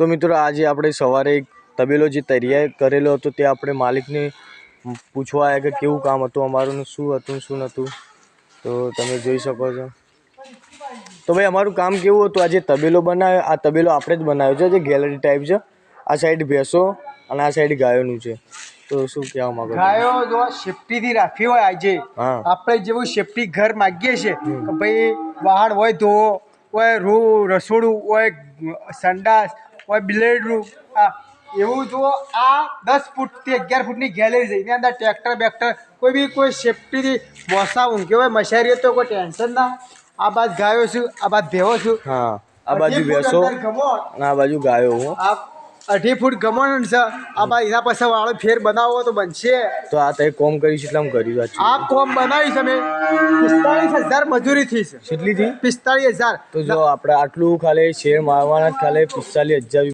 તો મિત્રો આજે આપણે સવારે એક તબેલો જે તૈયાર કરેલો હતો તે આપણે માલિકને પૂછવા આવ્યા કે કેવું કામ હતું અમારું શું હતું શું નહોતું. તો તમે જોઈ શકો છો. તો ભાઈ અમારું કામ કેવું હતું? આજે તબેલો બનાવ્યો આ તબેલો આપણે જ બનાવ્યો છે જે ગેલેરી ટાઈપ છે. આ સાઈડ ભેંસો અને આ સાઈડ ગાયોનું છે. તો શું કહેવા માંગો? ગાયો જો સેફટીથી રાખી હોય આજે આપણે જેવું સેફટી ઘર માગીએ છીએ કે ભાઈ વાહન હોય ધોવો હોય રૂ રસોડું હોય સંડાસ હોય રૂપ આ એવું જુઓ આ દસ ફૂટથી અગિયાર ફૂટની ગેલેરી છે એની અંદર ટ્રેક્ટર બેક્ટર કોઈ બી કોઈ સેફટીથી મોસા ઊંઘ્યો હોય મશારી તો કોઈ ટેન્શન ના. આ બાદ ગાયો છું આ બાદ ભેવો છું. હા આ બાજુ ભેંસો. આ બાજુ ગાયો હું. આ અઢી ફૂટ ગમણ છે. આ બાદ એના પાસે વાળો ફેર બનાવવો તો બનશે. તો આ તે કોમ કર્યું છે એટલે આમ કર્યું આ કોમ બનાવી છે મેં. પિસ્તાળીસ હજાર મજૂરી થઈ છે. કેટલી થી પિસ્તાળીસ હજાર. તો જો આપણે આટલું ખાલી શેર મારવાના ખાલી પિસ્તાલીસ હજાર